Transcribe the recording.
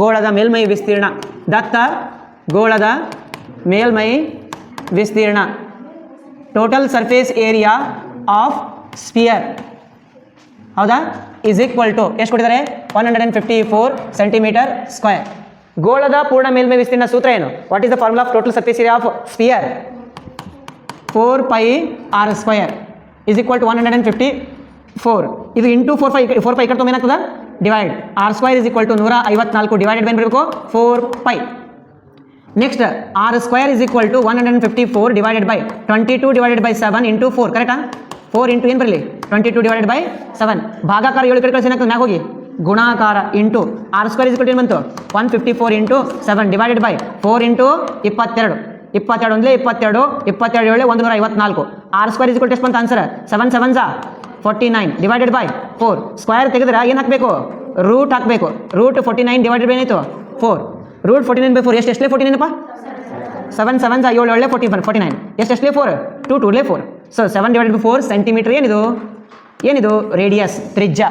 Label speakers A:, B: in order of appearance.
A: ಗೋಳದ ಮೇಲ್ಮೈ ವಿಸ್ತೀರ್ಣ. ದತ್ತ, ಗೋಳದ ಮೇಲ್ಮೈ ವಿಸ್ತೀರ್ಣ. Total surface area of sphere ಹೌದಾ? ಇಸ್ ಈಕ್ವಲ್ ಟು ಎಷ್ಟು ಕೊಟ್ಟಿದ್ದಾರೆ? One hundred and fifty four centimetre square ಗೋಳದ ಪೂರ್ಣ ಮೇಲ್ಮೈ ವಿಸ್ತೀರ್ಣ ಸೂತ್ರ ಏನು? What is the formula of total surface area of sphere four pi R square is equal to one hundred and fifty four ಇದು into four pi four pi ಕಟ್ತೊಮ್ಮೆ ಏನಾಗ್ತದ? Divide R square is equal to ನೂರ ಐವತ್ನಾಲ್ಕು divided by ಬರಬೇಕು four pi next R square is equal to one hundred and fifty four divided by twenty two divided by seven into four ಕರೆಕ್ಟಾ four into ಏನು ಬರಲಿ? Twenty two divided by seven ಭಾಗಾಕಾರ ಏಳು ಕಡೆ ಕಳಿಸಿ ಮ್ಯಾಗ ಹೋಗಿ. ಗುಣಾಕಾರ ಇಂಟು ಆರ್ ಸ್ಕ್ವೇರ್ ಇಸ್ ಏನು ಬಂತು? One fifty four into seven divided by four into ಇಪ್ಪತ್ತೆರಡು. ಇಪ್ಪತ್ತೆರಡು ಅಂದರೆ ಇಪ್ಪತ್ತೆರಡು ಇಪ್ಪತ್ತೆರಡು ಏಳು, ಒಂದು ನೂರ ಐವತ್ನಾಲ್ಕು ಆರ್ ಸ್ಕ್ವೇರ್ ಇಸ್ ಎಷ್ಟು ಬಂತು? ಆನ್ಸರ್ ಸೆವೆನ್ ಸೆವೆನ್ ಜಾ forty nine divided by four square ತೆಗೆದ್ರೆ ಏನು ಹಾಕಬೇಕು? ರೂಟ್ ಹಾಕಬೇಕು. Root forty nine divided by ಏನಾಯಿತು? Four root forty nine by four ಎಷ್ಟು ಎಷ್ಟೇ ಫೋರ್ಟಿ ನೈನಪ್ಪ ಸೆವೆನ್ ಸೆವೆನ್ ಜಾ ಏಳು ಒಳ್ಳೆ ಫೋರ್ಟಿ ಫೋರ್ಟಿ ನೈನ್ ಎಷ್ಟು ಎಷ್ಟಲೇ four two ಟೂಲೇ four so seven divided by four centimetre ಏನಿದು? ಏನಿದು? ರೇಡಿಯಸ್ ತ್ರಿಜ್ಯ.